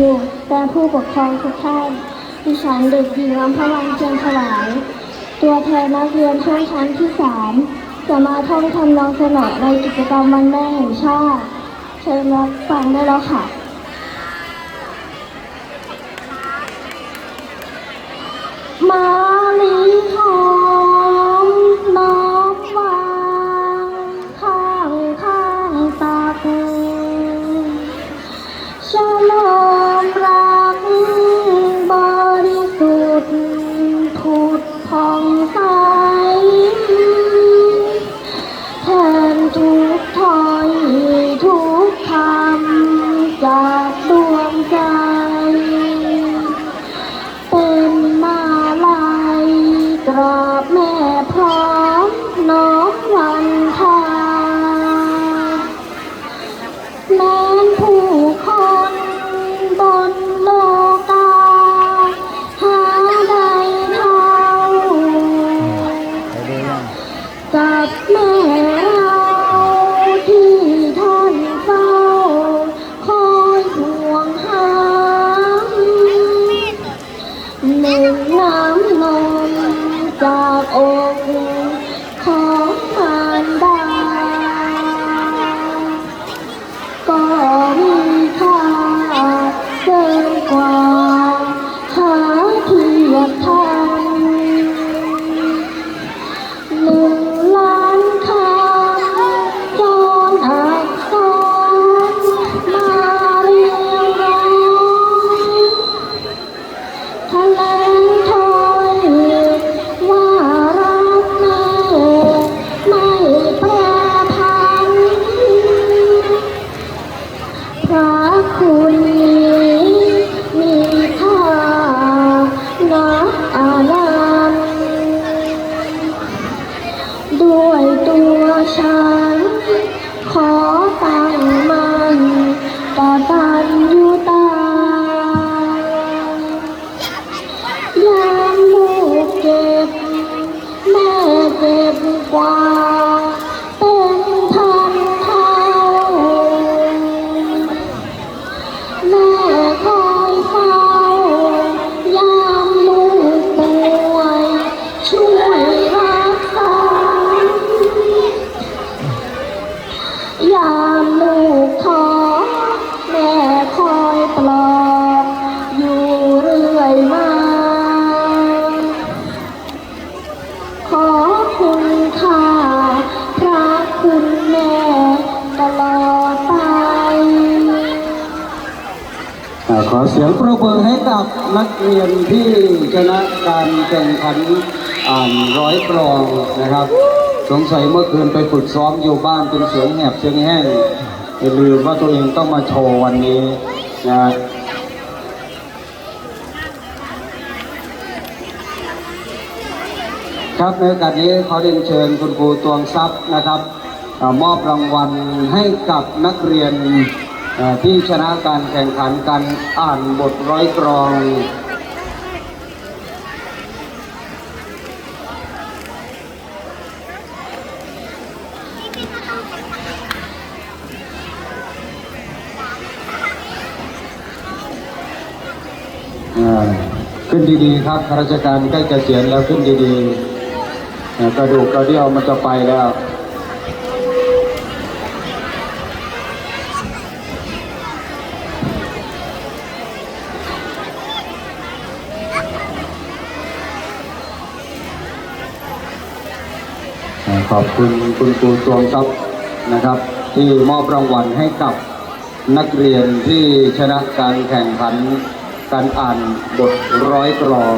อยู่และผู้ปกครองทุกท่านดิฉันเด็กหญิงอัมพวันเชียงถวาย ตัวแทนนักเรียนช่วงชั้นที่สามจะมาท่องทำนองสนอในกิจกรรมวันแม่แห่งชาติ เชิญรับฟังได้แล้วค่ะมา แม้นผู้คนบนโลกา หาได้เท่ากับแม่เราที่ท่านเฝ้า คอยห่วงหาหนึ่งน้ำนมจากอก ขอตั้งมันต่อตันอยู่ตายามลูกเจ็บ แม่เจ็บกว่า ค่าพระคุณแม่ตลอดไป อ่าขอเสียงปรบมือให้กับนักเรียนที่ชนะการแข่งขันอ่านร้อยกรองนะครับ สงสัยเมื่อคืนไปฝึกซ้อมอยู่บ้านเป็นเสียงแหบเสียงแห้งอย่าลืมว่าตัวเองต้องมาโชว์วันนี้นะ ครับในโอกาสนี้ขอเรียนเชิญคุณครูตวงทรัพย์นะครับอมอบรางวัลให้กับนักเรียนที่ชนะการแข่งขันการอ่านบทร้อยกรองขึ้นดีๆครับข้าราชการใกล้เกษียณแล้วขึ้นดีๆ กระดูกกระเดี่ยวมันจะไปแล้วขอบคุณคุณครูตวงทรัพย์นะครับ ที่มอบรางวัลให้กับนักเรียนที่ชนะการแข่งขันการอ่านบทร้อยกรอง